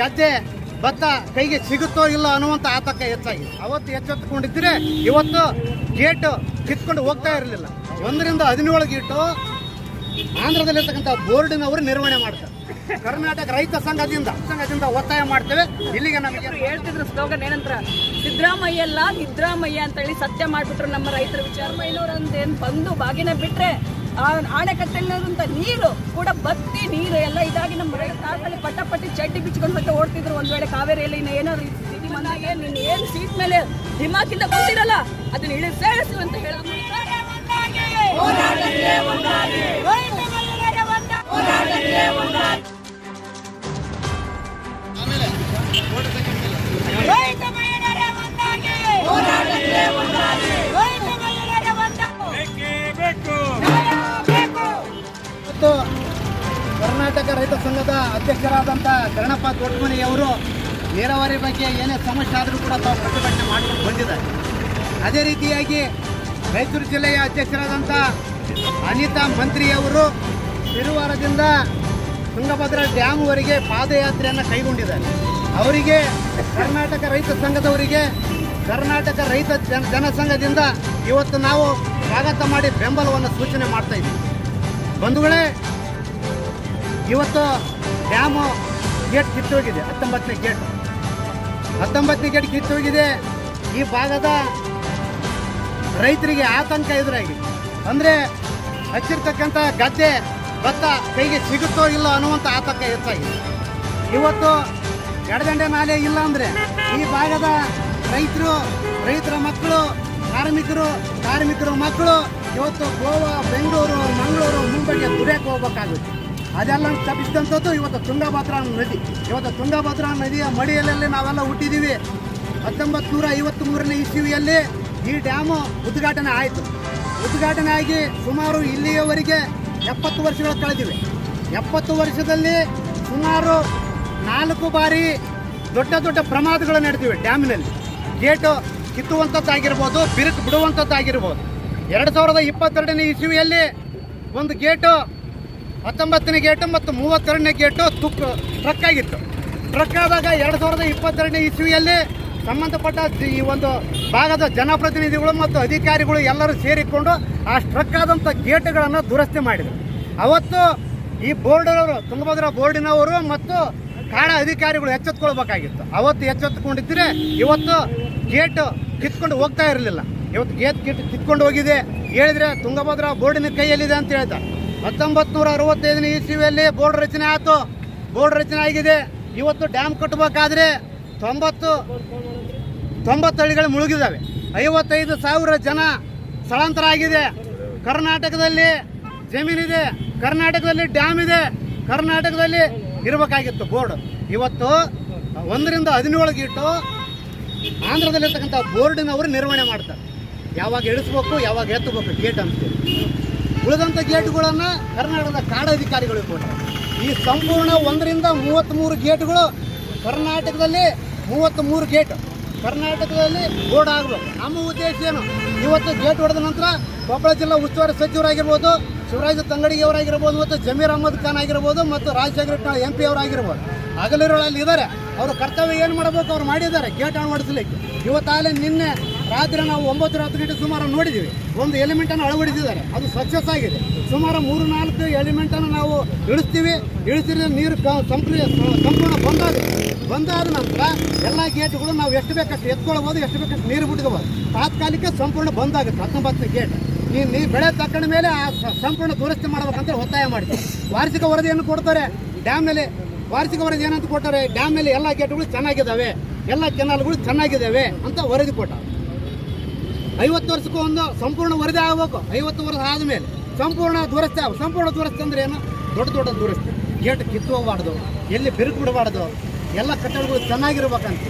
ಗದ್ದೆ ಭತ್ತ ಕೈಗೆ ಸಿಗುತ್ತೋ ಇಲ್ಲ ಅನ್ನುವಂತ ಆತಂಕ ಹೆಚ್ಚಾಗಿ ಅವತ್ತು ಎಚ್ಚೆತ್ತುಕೊಂಡಿದ್ರೆ ಇವತ್ತು ಗೇಟ್ ಕಿತ್ಕೊಂಡು ಹೋಗ್ತಾ ಇರಲಿಲ್ಲ. ಒಂದರಿಂದ ಹದಿನೇಳು ಗೇಟು ಆಂಧ್ರದಲ್ಲಿರ್ತಕ್ಕಂಥ ಬೋರ್ಡಿನವರು ನಿರ್ವಹಣೆ ಮಾಡ್ತಾರೆ. ಕರ್ನಾಟಕ ರೈತ ಸಂಘದಿಂದ ಸಂಘದಿಂದ ಒತ್ತಾಯ ಮಾಡ್ತೇವೆ. ಇಲ್ಲಿಗೆ ನಮಗೆ ಹೇಳ್ತಿದ್ರು ಸ್ಲೋಗನ್ ಏನಂತರ? ಸಿದ್ದರಾಮಯ್ಯ ಅಲ್ಲ ನಿದ್ರಾಮಯ್ಯ ಅಂತ ಹೇಳಿ ಸತ್ಯ ಮಾಡ್ಬಿಟ್ರು ನಮ್ಮ ರೈತರ ಅಂತ ಏನು ಬಂದು ಬಾಗಿನ ಬಿಟ್ರೆ ಆ ಆಣೆಕಟ್ಟೆಲ್ಲಿರುವಂತ ನೀರು ಕೂಡ ಬತ್ತಿ ನೀರು ಎಲ್ಲ ಇದಾಗಿ ನಮ್ಮ ಕಾಲದಲ್ಲಿ ಪಟ್ಟ ಚಡ್ಡಿ ಬಿಚ್ಕೊಂಡು ಮತ್ತೆ ಓಡ್ತಿದ್ರು. ಒಂದ್ ವೇಳೆ ಕಾವೇರಿಯಲ್ಲಿ ಇನ್ನು ಏನಾದ್ರು ನೀನ್ ಏನ್ ಸೀಟ್ ಮೇಲೆ ದಿಮಾಕಿಂದ ಬಂದಿರಲ್ಲ ಅದನ್ನ ಇಳಿ ಸೇರಿಸು ಅಂತ ಹೇಳೋದು ರೈತ ಕರ್ನಾಟಕ ರೈತ ಸಂಘದ ಅಧ್ಯಕ್ಷರಾದಂಥ ಕರಣಪ್ಪ ದೊಡ್ಡಮನೆಯವರು ನೀರಾವರಿ ಬಗ್ಗೆ ಏನೇ ಸಮಸ್ಯೆ ಆದರೂ ಕೂಡ ತಾವು ಪ್ರತಿಭಟನೆ ಮಾಡಿಕೊಂಡು ಬಂದಿದ್ದಾರೆ. ಅದೇ ರೀತಿಯಾಗಿ ಮೈಸೂರು ಜಿಲ್ಲೆಯ ಅಧ್ಯಕ್ಷರಾದಂಥ ಅನಿತಾ ಮಂತ್ರಿಯವರು ತಿರುವಾರದಿಂದ ತುಂಗಭದ್ರಾ ಡ್ಯಾಮ್ವರೆಗೆ ಪಾದಯಾತ್ರೆಯನ್ನು ಕೈಗೊಂಡಿದ್ದಾರೆ. ಅವರಿಗೆ ಕರ್ನಾಟಕ ರೈತ ಸಂಘದವರಿಗೆ ಕರ್ನಾಟಕ ರೈತ ಜನ ಜನಸಂಘದಿಂದ ಇವತ್ತು ನಾವು ಸ್ವಾಗತ ಮಾಡಿ ಬೆಂಬಲವನ್ನು ಸೂಚನೆ ಮಾಡ್ತಾ ಇದ್ದೀವಿ. ಬಂಧುಗಳೇ ಇವತ್ತು ಡ್ಯಾಮು ಗೇಟ್ ಕಿತ್ತೋಗಿದೆ. ಹತ್ತೊಂಬತ್ತನೇ ಗೇಟ್ ಹತ್ತೊಂಬತ್ತನೇ ಗೇಟ್ ಕಿತ್ತೋಗಿದೆ. ಈ ಭಾಗದ ರೈತರಿಗೆ ಆತಂಕ ಎದುರಾಗಿದೆ. ಅಂದರೆ ಹಚ್ಚಿರ್ತಕ್ಕಂಥ ಗದ್ದೆ ಭತ್ತ ಕೈಗೆ ಸಿಗುತ್ತೋ ಇಲ್ಲೋ ಅನ್ನುವಂಥ ಆತಂಕ ಹೆಚ್ಚಾಗಿದೆ ಇವತ್ತು ಎಡದಂಡೆ ನಾಲೆ ಇಲ್ಲ ಅಂದರೆ ಈ ಭಾಗದ ರೈತರು, ರೈತರ ಮಕ್ಕಳು, ಕಾರ್ಮಿಕರು, ಕಾರ್ಮಿಕರ ಮಕ್ಕಳು ಇವತ್ತು ಗೋವಾ, ಬೆಂಗಳೂರು, ಮಂಗಳೂರು, ಮುಂಬೈಗೆ ದುಡಿಯಕ್ಕೆ ಹೋಗ್ಬೇಕಾಗುತ್ತೆ. ಅದೆಲ್ಲ ತಪ್ಪಿಸಿದಂಥದ್ದು ಇವತ್ತು ತುಂಗಭದ್ರಾ ನದಿ. ಇವತ್ತು ತುಂಗಭದ್ರಾ ನದಿಯ ಮಡಿಯಲ್ಲಿ ನಾವೆಲ್ಲ ಹುಟ್ಟಿದ್ದೀವಿ ಹತ್ತೊಂಬತ್ತು ನೂರ ಐವತ್ತು ಮೂರನೇ ಇಸ್ವಿಯಲ್ಲಿ ಈ ಡ್ಯಾಮು ಉದ್ಘಾಟನೆ ಆಯಿತು. ಉದ್ಘಾಟನೆ ಆಗಿ ಸುಮಾರು ಇಲ್ಲಿಯವರೆಗೆ ಎಪ್ಪತ್ತು ವರ್ಷಗಳು ಕಳೆದಿವೆ. ಎಪ್ಪತ್ತು ವರ್ಷದಲ್ಲಿ ಸುಮಾರು ನಾಲ್ಕು ಬಾರಿ ದೊಡ್ಡ ದೊಡ್ಡ ಪ್ರಮಾದಗಳು ನಡೆದಿವೆ ಡ್ಯಾಮಿನಲ್ಲಿ. ಗೇಟು ಕಿತ್ತುವಂಥದ್ದಾಗಿರ್ಬೋದು ಬಿರುಕು ಬಿಡುವಂಥದ್ದಾಗಿರ್ಬೋದು ಎರಡು ಸಾವಿರದ ಇಪ್ಪತ್ತೆರಡನೇ ಇಸ್ವಿಯಲ್ಲಿ ಒಂದು ಗೇಟು ಹತ್ತೊಂಬತ್ತನೇ ಗೇಟು ಮತ್ತು ಮೂವತ್ತೆರಡನೇ ಗೇಟು ತುಕ್ ಟ್ರಕ್ ಆಗಿತ್ತು. ಟ್ರಕ್ ಆದಾಗ ಎರಡು ಸಾವಿರದ ಇಪ್ಪತ್ತೆರಡನೇ ಇಸ್ವಿಯಲ್ಲಿ ಸಂಬಂಧಪಟ್ಟ ಈ ಒಂದು ಭಾಗದ ಜನಪ್ರತಿನಿಧಿಗಳು ಮತ್ತು ಅಧಿಕಾರಿಗಳು ಎಲ್ಲರೂ ಸೇರಿಕೊಂಡು ಆ ಸ್ಟ್ರಕ್ ಆದಂಥ ಗೇಟ್ಗಳನ್ನು ದುರಸ್ತಿ ಮಾಡಿದರು. ಅವತ್ತು ಈ ಬೋರ್ಡ್ನವರು ತುಂಗಭದ್ರಾ ಬೋರ್ಡಿನವರು ಮತ್ತು ಕಾಡ ಅಧಿಕಾರಿಗಳು ಎಚ್ಚೆತ್ಕೊಳ್ಬೇಕಾಗಿತ್ತು. ಅವತ್ತು ಎಚ್ಚೆತ್ತುಕೊಂಡಿದ್ದರೆ ಇವತ್ತು ಗೇಟು ಕಿತ್ಕೊಂಡು ಹೋಗ್ತಾ ಇರಲಿಲ್ಲ. ಇವತ್ತು ಗೇಟ್ ಕಿತ್ ಕಿತ್ಕೊಂಡು ಹೋಗಿದೆ. ಹೇಳಿದ್ರೆ ತುಂಗಭದ್ರಾ ಬೋರ್ಡಿನ ಕೈಯಲ್ಲಿದೆ ಅಂತ ಹೇಳ್ತಾರೆ. ಹತ್ತೊಂಬತ್ತು ನೂರ ಅರವತ್ತೈದನೇ ಇಸ್ವಿಯಲ್ಲಿ ಬೋರ್ಡ್ ರಚನೆ ಆಯಿತು. ಬೋರ್ಡ್ ರಚನೆ ಆಗಿದೆ. ಇವತ್ತು ಡ್ಯಾಮ್ ಕಟ್ಟಬೇಕಾದ್ರೆ ತೊಂಬತ್ತು ತೊಂಬತ್ತು ಹಳ್ಳಿಗಳು ಮುಳುಗಿದ್ದಾವೆ. ಐವತ್ತೈದು ಸಾವಿರ ಜನ ಸ್ಥಳಾಂತರ ಆಗಿದೆ. ಕರ್ನಾಟಕದಲ್ಲಿ ಜಮೀನಿದೆ. ಕರ್ನಾಟಕದಲ್ಲಿ ಡ್ಯಾಮ್ ಇದೆ. ಕರ್ನಾಟಕದಲ್ಲಿ ಇರಬೇಕಾಗಿತ್ತು ಬೋರ್ಡ್. ಇವತ್ತು ಒಂದರಿಂದ ಹದಿನೇಳು ಗೀಟು ಆಂಧ್ರದಲ್ಲಿರ್ತಕ್ಕಂಥ ಬೋರ್ಡಿನವರು ನಿರ್ವಹಣೆ ಮಾಡ್ತಾರೆ. ಯಾವಾಗ ಇಳಿಸ್ಬೇಕು, ಯಾವಾಗ ಎತ್ತಬೇಕು ಗೇಟ್ ಅಂತೇಳಿ ಉಳಿದಂಥ ಗೇಟ್ಗಳನ್ನು ಕರ್ನಾಟಕದ ಕಾಡಾಧಿಕಾರಿಗಳಿಗೆ ಕೊಟ್ಟರು. ಈ ಸಂಪೂರ್ಣ ಒಂದರಿಂದ ಮೂವತ್ತ್ಮೂರು ಗೇಟ್ಗಳು ಕರ್ನಾಟಕದಲ್ಲಿ ಮೂವತ್ತ್ಮೂರು ಗೇಟ್, ಕರ್ನಾಟಕದಲ್ಲಿ ಬೋರ್ಡ್ ಆಗಬೇಕು ನಮ್ಮ ಉದ್ದೇಶ ಏನು? ಇವತ್ತು ಗೇಟ್ ಹೊಡೆದ ನಂತರ ಕೊಪ್ಪಳ ಜಿಲ್ಲಾ ಉಸ್ತುವಾರಿ ಸಚಿವರಾಗಿರ್ಬೋದು, ಶಿವರಾಜ ತಂಗಡಿಯವರಾಗಿರ್ಬೋದು ಮತ್ತು ಜಮೀರ್ ಅಹಮದ್ ಖಾನ್ ಆಗಿರ್ಬೋದು ಮತ್ತು ರಾಜಶೇಖರ ಎಂ ಪಿ ಅವರಾಗಿರ್ಬೋದು. ಹಗಲಿರುಳಲ್ಲಿ ಇದ್ದಾರೆ. ಅವರು ಕರ್ತವ್ಯ ಏನು ಮಾಡಬೇಕು? ಅವ್ರು ಮಾಡಿದ್ದಾರೆ. ಗೇಟ್ ಅಳವಡಿಸಲಿಕ್ಕೆ. ಇವತ್ತಾಗಲೇ ನಿನ್ನೆ ರಾತ್ರಿ ನಾವು ಒಂಬತ್ತು ರಾತ್ರಿ ಗಂಟೆ ಸುಮಾರು ನೋಡಿದ್ದೀವಿ. ಒಂದು ಎಲಿಮೆಂಟನ್ನು ಅಳವಡಿಸಿದ್ದಾರೆ. ಅದು ಸಕ್ಸಸ್ ಆಗಿದೆ. ಸುಮಾರು ಮೂರು ನಾಲ್ಕು ಎಲಿಮೆಂಟನ್ನು ನಾವು ಇಳಿಸ್ತೀವಿ. ಇಳಿಸಿದ್ರೆ ನೀರು ಸಂಪೂರ್ಣ ಬಂದಾಗ ಬಂದಾಗುತ್ತೆ ಬಂದಾದ ನಂತರ ಎಲ್ಲ ಗೇಟ್ಗಳು ನಾವು ಎಷ್ಟು ಬೇಕಷ್ಟು ಎತ್ಕೊಳ್ಬೋದು, ಎಷ್ಟು ಬೇಕಷ್ಟು ನೀರು ಬಿಡ್ಕೋಬೋದು ತಾತ್ಕಾಲಿಕ ಸಂಪೂರ್ಣ ಬಂದಾಗುತ್ತೆ. ಹತ್ತೊಂಬತ್ತನೇ ಗೇಟ್ ಈ ನೀ ಬೆಳೆ ತಕ್ಕಂಡ ಮೇಲೆ ಆ ಸಂಪೂರ್ಣ ದುರಸ್ತಿ ಮಾಡ್ಬೇಕಂತ ಒತ್ತಾಯ ಮಾಡ್ತೀವಿ ವಾರ್ಷಿಕ ವರದಿಯನ್ನು ಕೊಡ್ತಾರೆ ಡ್ಯಾಮ್ನಲ್ಲಿ ವಾರ್ಷಿಕ ವರದಿ ಏನಂತ ಕೊಟ್ಟಾರೆ ಡ್ಯಾಮ್ನಲ್ಲಿ ಎಲ್ಲ ಗೇಟ್ಗಳು ಚೆನ್ನಾಗಿದ್ದಾವೆ. ಎಲ್ಲ ಕೆನಾಲ್ಗಳು ಚೆನ್ನಾಗಿದ್ದಾವೆ ಅಂತ ವರದಿ ಕೊಟ್ಟ ಐವತ್ತು ವರ್ಷಕ್ಕೂ ಒಂದು ಸಂಪೂರ್ಣ ವರದಿ ಆಗಬೇಕು. ಐವತ್ತು ವರ್ಷ ಆದಮೇಲೆ ಸಂಪೂರ್ಣ ದುರಸ್ತಿ ಆಗ ಸಂಪೂರ್ಣ ದುರಸ್ತಿ ಅಂದ್ರೆ ಏನು? ದೊಡ್ಡ ದೊಡ್ಡ ದುರಸ್ತಿ. ಗೇಟ್ ಕಿತ್ತು ಹೋಗ್ಬಾರ್ದು. ಎಲ್ಲಿ ಬಿರುಕು ಬಿಡಬಾರ್ದು. ಎಲ್ಲ ಕಟ್ಟಡಗಳು ಚೆನ್ನಾಗಿರ್ಬೇಕಂತ.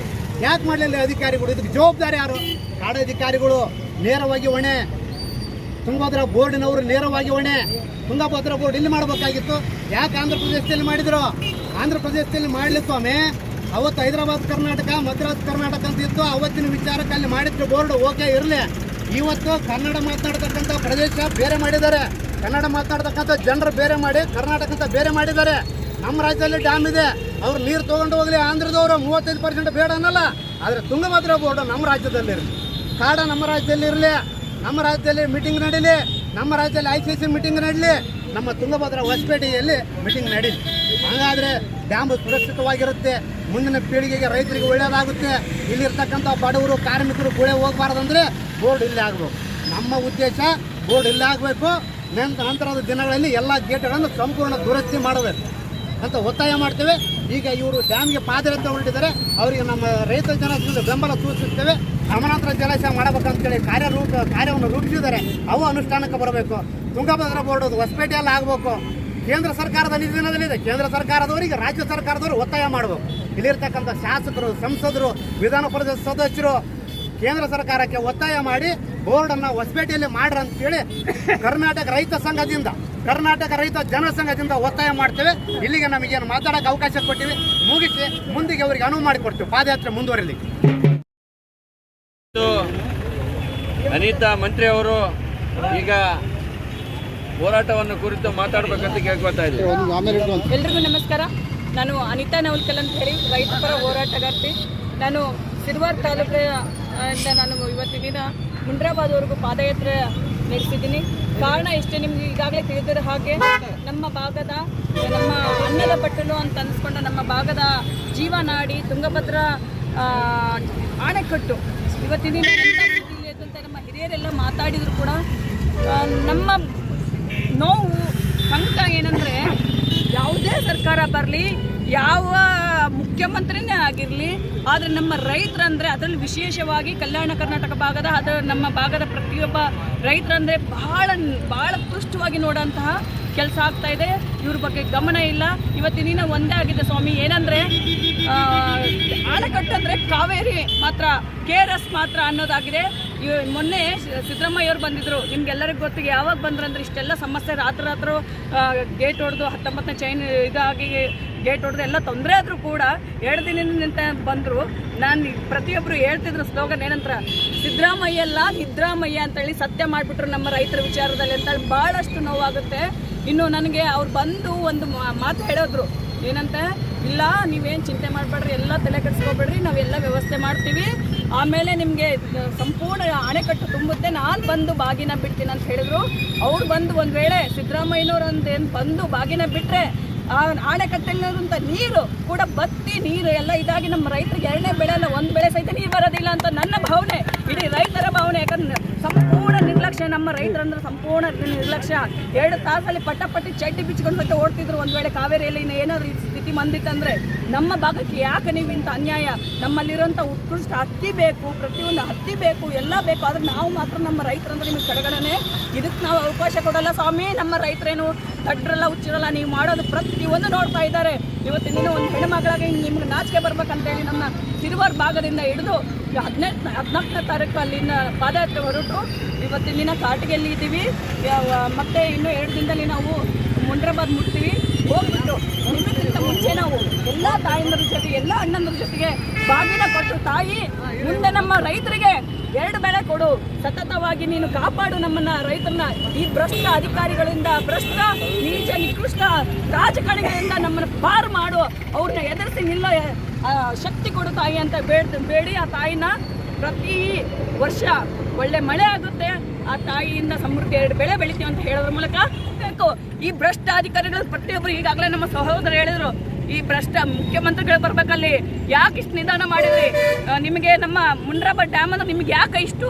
ಯಾಕೆ ಮಾಡಲಿಲ್ಲ ಅಧಿಕಾರಿಗಳು? ಇದಕ್ಕೆ ಜವಾಬ್ದಾರಿ ಯಾರು? ಕಾಡಾಧಿಕಾರಿಗಳು. ನೇರವಾಗಿ ಹೊಣೆ. ತುಂಗಭದ್ರಾ ಬೋರ್ಡಿನವರು ನೇರವಾಗಿ ಹೊಣೆ. ತುಂಗಭದ್ರಾ ಬೋರ್ಡ್ ಇಲ್ಲಿ ಮಾಡಬೇಕಾಗಿತ್ತು. ಯಾಕೆ ಆಂಧ್ರ ಪ್ರದೇಶದಲ್ಲಿ ಮಾಡಿದ್ರು? ಆಂಧ್ರ ಪ್ರದೇಶದಲ್ಲಿ ಮಾಡಲಿ ಸ್ವಾಮಿ. ಅವತ್ತು ಹೈದರಾಬಾದ್ ಕರ್ನಾಟಕ, ಮದ್ರಾಸ್ ಕರ್ನಾಟಕ ಅಂತ ಇತ್ತು. ಅವತ್ತಿನ ವಿಚಾರಕ್ಕೆ ಅಲ್ಲಿ ಮಾಡಿದ್ರು ಬೋರ್ಡ್, ಓಕೆ, ಇರಲಿ. ಇವತ್ತು ಕನ್ನಡ ಮಾತಾಡ್ತಕ್ಕಂಥ ಪ್ರದೇಶ ಬೇರೆ ಮಾಡಿದ್ದಾರೆ. ಕನ್ನಡ ಮಾತಾಡ್ತಕ್ಕಂಥ ಜನರು ಬೇರೆ ಮಾಡಿ ಕರ್ನಾಟಕ ಅಂತ ಬೇರೆ ಮಾಡಿದ್ದಾರೆ. ನಮ್ಮ ರಾಜ್ಯದಲ್ಲಿ ಡ್ಯಾಮ್ ಇದೆ. ಅವ್ರು ನೀರು ತೊಗೊಂಡು ಹೋಗಲಿ. ಆಂಧ್ರದವರು ಮೂವತ್ತೈದು ಪರ್ಸೆಂಟ್ ಬೇಡ ಅನ್ನಲ್ಲ. ಆದರೆ ತುಂಗಭದ್ರಾ ಬೋರ್ಡು ನಮ್ಮ ರಾಜ್ಯದಲ್ಲಿ ಇರಲಿ. ಕಾಡ ನಮ್ಮ ರಾಜ್ಯದಲ್ಲಿ ಇರಲಿ. ನಮ್ಮ ರಾಜ್ಯದಲ್ಲಿ ಮೀಟಿಂಗ್ ನಡೀಲಿ. ನಮ್ಮ ರಾಜ್ಯದಲ್ಲಿ ಐ ಸಿ ಸಿ ಮೀಟಿಂಗ್ ನಡೀಲಿ. ನಮ್ಮ ತುಂಗಭದ್ರಾ ಹೊಸಪೇಟೆಯಲ್ಲಿ ಮೀಟಿಂಗ್ ನಡೀಲಿ. ಹಾಗಾದರೆ ಡ್ಯಾಮ್ ಸುರಕ್ಷಿತವಾಗಿರುತ್ತೆ. ಮುಂದಿನ ಪೀಳಿಗೆಗೆ ರೈತರಿಗೆ ಒಳ್ಳೆಯದಾಗುತ್ತೆ. ಇಲ್ಲಿರ್ತಕ್ಕಂಥ ಬಡವರು, ಕಾರ್ಮಿಕರು ಗುಳೆ ಹೋಗಬಾರ್ದಂದ್ರೆ ಬೋರ್ಡ್ ಇಲ್ಲೇ ಆಗಬೇಕು. ನಮ್ಮ ಉದ್ದೇಶ ಬೋರ್ಡ್ ಇಲ್ಲೇ ಆಗಬೇಕು. ನಂತರದ ದಿನಗಳಲ್ಲಿ ಎಲ್ಲ ಗೇಟ್ಗಳನ್ನು ಸಂಪೂರ್ಣ ದುರಸ್ತಿ ಮಾಡಬೇಕು ಅಂತ ಒತ್ತಾಯ ಮಾಡ್ತೇವೆ. ಈಗ ಇವರು ಡ್ಯಾಮ್ಗೆ ಅಂತ ಹೊರಟಿದ್ದಾರೆ. ಅವರಿಗೆ ನಮ್ಮ ರೈತ ಜನರಿಂದ ಬೆಂಬಲ ಸೂಚಿಸ್ತೇವೆ ಸಮಾನಾಂತರ ಜಲಾಶಯ ಮಾಡಬೇಕಂತೇಳಿ ಕಾರ್ಯರೂಪ, ಕಾರ್ಯವನ್ನು ರೂಪಿಸಿದ್ದಾರೆ. ಅವು ಅನುಷ್ಠಾನಕ್ಕೆ ಬರಬೇಕು. ತುಂಗಭದ್ರಾ ಬೋರ್ಡ್, ಹೊಸಪೇಟೆಯಲ್ಲಿ ಆಗಬೇಕು. ಕೇಂದ್ರ ಸರ್ಕಾರದ ಅಧೀನದಲ್ಲಿದೆ ಕೇಂದ್ರ ಸರ್ಕಾರದವರಿಗೆ ರಾಜ್ಯ ಸರ್ಕಾರದವರು ಒತ್ತಾಯ ಮಾಡಬೇಕು. ಇಲ್ಲಿರ್ತಕ್ಕಂಥ ಶಾಸಕರು, ಸಂಸದರು, ವಿಧಾನ ಪರಿಷತ್ ಸದಸ್ಯರು ಕೇಂದ್ರ ಸರ್ಕಾರಕ್ಕೆ ಒತ್ತಾಯ ಮಾಡಿ ಬೋರ್ಡನ್ನು ಹೊಸಪೇಟೆಯಲ್ಲಿ ಮಾಡ್ರಿ ಅಂತೇಳಿ ಕರ್ನಾಟಕ ರೈತ ಸಂಘದಿಂದ, ಕರ್ನಾಟಕ ರೈತ ಜನಸಂಘದಿಂದ ಒತ್ತಾಯ ಮಾಡ್ತೇವೆ. ಇಲ್ಲಿಗೆ ನಮಗೇನು ಮಾತಾಡೋಕೆ ಅವಕಾಶ ಕೊಟ್ಟಿವಿ. ಮುಗಿಸಿ ಮುಂದಿಗೆ ಅವರಿಗೆ ಅನುವು ಮಾಡಿಕೊಡ್ತೀವಿ ಪಾದಯಾತ್ರೆ ಮುಂದುವರಿಲಿ. ಅನಿತಾ ಮಂತ್ರಿ ಅವರು ಈಗ ಹೋರಾಟವನ್ನು ಕುರಿತು ಮಾತಾಡಬೇಕಂತ ಕೇಳ್ಕೊತಾ ಇದ್ದೀವಿ. ಎಲ್ರಿಗೂ ನಮಸ್ಕಾರ. ನಾನು ಅನಿತಾ ನವಲ್ಕಲ್ ಅಂತ ಹೇಳಿ ರೈತ ಪರ ಹೋರಾಟಗಾರ್ತಿ. ನಾನು ಸಿರುವಾರ್ ತಾಲೂಕಿನ ಇಂದ ನಾನು ಇವತ್ತಿನ ದಿನ ಮುಂಡ್ರಾಬಾದ್ವರೆಗೂ ಪಾದಯಾತ್ರೆ ನಡೆಸಿದ್ದೀನಿ ಕಾರಣ ಇಷ್ಟೇ ನಿಮ್ಗೆ ಈಗಾಗಲೇ ತಿಳಿದಿರೋ ಹಾಗೆ ನಮ್ಮ ಭಾಗದ ನಮ್ಮ ಅನ್ನದ ಪಟ್ಟಲು ಅಂತ ಅನಿಸ್ಕೊಂಡ ನಮ್ಮ ಭಾಗದ ಜೀವನಾಡಿ ತುಂಗಭದ್ರ ಆಣೆಕಟ್ಟು. ಇವತ್ತಿನ ನಮ್ಮ ಹಿರಿಯರೆಲ್ಲ ಮಾತಾಡಿದ್ರು ಕೂಡ ನಮ್ಮ ನೋವು ಸಂಕಟ ಏನಂದ್ರೆ ಯಾವುದೇ ಸರ್ಕಾರ ಬರಲಿ, ಯಾವ ಮುಖ್ಯಮಂತ್ರಿನೇ ಆಗಿರಲಿ, ಆದರೆ ನಮ್ಮ ರೈತರಂದರೆ ಅದರಲ್ಲಿ ವಿಶೇಷವಾಗಿ ಕಲ್ಯಾಣ ಕರ್ನಾಟಕ ಭಾಗದ ಅದು ನಮ್ಮ ಭಾಗದ ಪ್ರತಿಯೊಬ್ಬ ರೈತರಂದರೆ ಬಹಳ ಬಹಳ ತುಷ್ಟವಾಗಿ ನೋಡೋಂತಹ ಕೆಲಸ ಆಗ್ತಾ ಇದೆ. ಇವ್ರ ಬಗ್ಗೆ ಗಮನ ಇಲ್ಲ. ಇವತ್ತಿನ ಒಂದೇ ಆಗಿದೆ ಸ್ವಾಮಿ. ಏನಂದ್ರೆ ಆ, ಅಣೆಕಟ್ಟು ಅಂದ್ರೆ ಕಾವೇರಿ ಮಾತ್ರ ಕೆ ಆರ್ ಎಸ್ ಮಾತ್ರ ಅನ್ನೋದಾಗಿದೆ. ಇವ್- ಮೊನ್ನೆ ಸಿದ್ದರಾಮಯ್ಯ ಅವರು ಬಂದಿದ್ರು. ನಿಮ್ಗೆಲ್ಲರಿಗೂ ಗೊತ್ತಿಗೆ ಯಾವಾಗ ಬಂದ್ರು ಅಂದ್ರೆ ಇಷ್ಟೆಲ್ಲ ಸಮಸ್ಯೆ ರಾತ್ರಿ ರಾತ್ರಿ ಗೇಟ್ ಹೊಡೆದು ಹತ್ತೊಂಬತ್ತನೇ ಚೈನ್ ಇದಾಗಿ ಗೇಟ್ ಹೊಡೆದು ಎಲ್ಲ ತೊಂದರೆ ಆದರೂ ಕೂಡ ಎರಡು ದಿನದಿಂದ ಬಂದರು. ನಾನು ಪ್ರತಿಯೊಬ್ಬರು ಹೇಳ್ತಿದ್ರು ಸ್ಲೋಗನ್ ಏನಂತರ ಸಿದ್ದರಾಮಯ್ಯ ಅಲ್ಲ ನಿದ್ರಾಮಯ್ಯ ಅಂತೇಳಿ ಸತ್ಯ ಮಾಡಿಬಿಟ್ರು ನಮ್ಮ ರೈತರ ವಿಚಾರದಲ್ಲಿ ಅಂತ ಭಾಳಷ್ಟು ನೋವಾಗುತ್ತೆ. ಇನ್ನು ನನಗೆ ಅವ್ರು ಬಂದು ಒಂದು ಮಾತು ಹೇಳಿದ್ರು. ಏನಂತ? ಇಲ್ಲ, ನೀವೇನು ಚಿಂತೆ ಮಾಡಬೇಡ್ರಿ, ಎಲ್ಲ ತಲೆ ಕೆಡಿಸ್ಕೋಬೇಡ್ರಿ, ನಾವೆಲ್ಲ ವ್ಯವಸ್ಥೆ ಮಾಡ್ತೀವಿ. ಆಮೇಲೆ ನಿಮಗೆ ಸಂಪೂರ್ಣ ಅಣೆಕಟ್ಟು ತುಂಬುತ್ತೆ. ನಾನು ಬಂದು ಬಾಗಿನ ಬಿಡ್ತೀನಿ ಅಂತ ಹೇಳಿದ್ರು. ಅವ್ರು ಬಂದು ಒಂದು ವೇಳೆ ಸಿದ್ದರಾಮಯ್ಯನವ್ರು ಅಂತೇನು ಬಂದು ಬಾಗಿನ ಬಿಟ್ಟರೆ ಆ ಅಣೆಕಟ್ಟೆಲ್ಲಿರುವಂಥ ನೀರು ಕೂಡ ಬತ್ತಿ ನೀರು ಎಲ್ಲ ಇದಾಗಿ ನಮ್ಮ ರೈತರಿಗೆ ಎರಡನೇ ಬೆಳೆ ಅಲ್ಲ, ಒಂದು ಬೆಳೆ ಸಹಿತ ನೀರು ಬರೋದಿಲ್ಲ ಅಂತ ನನ್ನ ಭಾವನೆ. ಇಡೀ ರೈತರ ಭಾವನೆ. ಯಾಕಂದ್ರೆ ಸಂಪೂರ್ಣ ನಿರ್ಲಕ್ಷ್ಯ ನಮ್ಮ ರೈತರಂದ್ರೆ ಸಂಪೂರ್ಣ ನಿರ್ಲಕ್ಷ್ಯ. ಎರಡು ತಾಸಲ್ಲಿ ಪಟ್ಟಪಟ್ಟಿ ಚಡ್ಡಿ ಬಿಚ್ಕೊಂಡು ಮತ್ತೆ ಓಡ್ತಿದ್ರು. ಒಂದು ವೇಳೆ ಕಾವೇರಿಯಲ್ಲಿ ಏನಾದ್ರು ಈ ಸ್ಥಿತಿ ಬಂದಿತ್ತಂದ್ರೆ ನಮ್ಮ ಭಾಗಕ್ಕೆ ಯಾಕೆ ನೀವು ಇಂಥ ಅನ್ಯಾಯ? ನಮ್ಮಲ್ಲಿರುವಂಥ ಉತ್ಕೃಷ್ಟ ಹತ್ತಿ ಬೇಕು, ಪ್ರತಿಯೊಂದು ಹತ್ತಿ ಬೇಕು, ಎಲ್ಲ ಬೇಕು. ಆದ್ರೆ ನಾವು ಮಾತ್ರ ನಮ್ಮ ರೈತರಂದ್ರೆ ನಿಮಗೆ ಕಡೆಗಣನೆ. ಇದಕ್ಕೆ ನಾವು ಅವಕಾಶ ಕೊಡಲ್ಲ ಸ್ವಾಮಿ. ನಮ್ಮ ರೈತರೇನು ದಡ್ರಲ್ಲ ಹುಚ್ಚಿರಲ್ಲ. ನೀವು ಮಾಡೋದು ಪ್ರತಿಯೊಂದು ನೋಡ್ತಾ ಇದ್ದಾರೆ. ಇವತ್ತಿನ ನೀನು ಒಂದು ಹೆಣ್ಮಗಳಾಗಿ ನಿಮ್ಗೆ ನಾಚಿಕೆ ಬರ್ಬೇಕಂತೇಳಿ ನಮ್ಮ ಸಿರುವಾರ್ ಭಾಗದಿಂದ ಹಿಡಿದು ಹದಿನೆಂಟು ಹದಿನಾಲ್ಕನೇ ತಾರೀಕು ಅಲ್ಲಿನ ಪಾದಯಾತ್ರೆ ಹೊರಟು. ಇವತ್ತಿನ ದಿನ ಕಾಟಿಗೆಯಲ್ಲಿ ಇದ್ದೀವಿ. ಮತ್ತೆ ಇನ್ನೂ ಎರಡು ದಿನದಲ್ಲಿ ನಾವು ಮುಂಡ್ರಾಬಾದ್ ಮುಟ್ತೀವಿ. ಹೋಗ್ಬಿಟ್ಟು ನಿಮಗಿಂತ ಮುಂಚೆ ನಾವು ಎಲ್ಲ ತಾಯಂದ್ರ ಜೊತೆಗೆ ಎಲ್ಲ ಅಣ್ಣಂದ್ರ ಜೊತೆಗೆ ಬಾಗಿನ ಕೊಟ್ಟು ತಾಯಿ, ಮುಂದೆ ನಮ್ಮ ರೈತರಿಗೆ ಎರಡು ಬೆಳೆ ಕೊಡು. ಸತತವಾಗಿ ನೀನು ಕಾಪಾಡು ನಮ್ಮನ್ನ, ರೈತರನ್ನ. ಈ ಭ್ರಷ್ಟ ಅಧಿಕಾರಿಗಳಿಂದ, ಭ್ರಷ್ಟ, ನೀಚ, ನಿಕೃಷ್ಟ ರಾಜಕಾರಣಿಗಳಿಂದ ನಮ್ಮನ್ನ ಪಾರು ಮಾಡು. ಅವ್ರನ್ನ ಎದುರಿಸಿ ನಿಲ್ಲೋ ಶಕ್ತಿ ಕೊಡು ತಾಯಿ ಅಂತ ಬೇಡ, ಬೇಡಿ ಆ ತಾಯಿನ. ಪ್ರತಿ ವರ್ಷ ಒಳ್ಳೆ ಮಳೆ ಆಗುತ್ತೆ. ಆ ತಾಯಿಯಿಂದ ಸಮೃದ್ಧಿ ಎರಡು ಬೆಳೆ ಬೆಳಿತೀವಿ ಅಂತ ಹೇಳೋದ್ರ ಮೂಲಕ ಈ ಭ್ರಷ್ಟ ಅಧಿಕಾರಿಗಳು ಪ್ರತಿಯೊಬ್ಬರು ಈಗಾಗಲೇ ನಮ್ಮ ಸಹೋದರ ಹೇಳಿದ್ರು. ಈ ಭ್ರಷ್ಟ ಮುಖ್ಯಮಂತ್ರಿಗಳು ಬರ್ಬೇಕಲ್ಲಿ, ಯಾಕೆ ಇಷ್ಟು ನಿಧಾನ ಮಾಡಿದ್ರಿ? ನಿಮಗೆ ನಮ್ಮ ಮುಂಡ್ರಾಬ ಡ್ಯಾಮ್ ಅಂದ್ರೆ ನಿಮ್ಗೆ ಯಾಕೆ ಇಷ್ಟು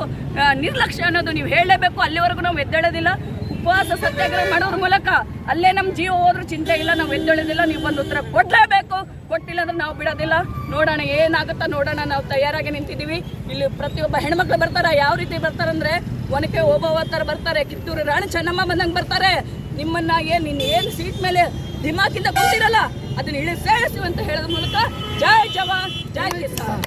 ನಿರ್ಲಕ್ಷ್ಯ ಅನ್ನೋದು ನೀವು ಹೇಳಲೇಬೇಕು? ಅಲ್ಲಿವರೆಗೂ ನಾವು ಎದ್ದೇಳೋದಿಲ್ಲ. ಉಪವಾಸ ಸತ್ಯಾಗ್ರಹ ಮಾಡೋದ್ರ ಮೂಲಕ ಅಲ್ಲೇ ನಮ್ಮ ಜೀವ ಹೋದ್ರೂ ಚಿಂತೆ ಇಲ್ಲ, ನಾವು ಎದ್ದೇಳೋದಿಲ್ಲ, ನೀವು ಒಂದು ಉತ್ತರ ಕೊಡಲೇಬೇಕು. ಕೊಟ್ಟಿಲ್ಲ ಅಂದ್ರೆ ನಾವು ಬಿಡೋದಿಲ್ಲ. ನೋಡೋಣ, ಏನಾಗುತ್ತಾ ನೋಡೋಣ, ನಾವು ತಯಾರಾಗಿ ನಿಂತಿದ್ದೀವಿ. ಇಲ್ಲಿ ಪ್ರತಿಯೊಬ್ಬ ಹೆಣ್ಮಕ್ಳು ಬರ್ತಾರೆ, ಯಾವ ರೀತಿ ಬರ್ತಾರಂದ್ರೆ ಒನಕೆ ಓಬವ್ವ ಥರ ಬರ್ತಾರೆ, ಕಿತ್ತೂರು ರಾಣಿ ಚೆನ್ನಮ್ಮ ಬಂದಂಗೆ ಬರ್ತಾರೆ. ನಿಮ್ಮನ್ನ ಏನು ಏನು ಸೀಟ್ ಮೇಲೆ ದಿಮಾಕಿಂದ ಕೂತಿರಲ್ಲ ಅದನ್ನ ಇಳಿ ಸೇರಿಸುವಂತ ಹೇಳೋದ್ರ ಮೂಲಕ ಜೈ ಜವಾನ್ ಜೈ ಕಿಸಾನ್.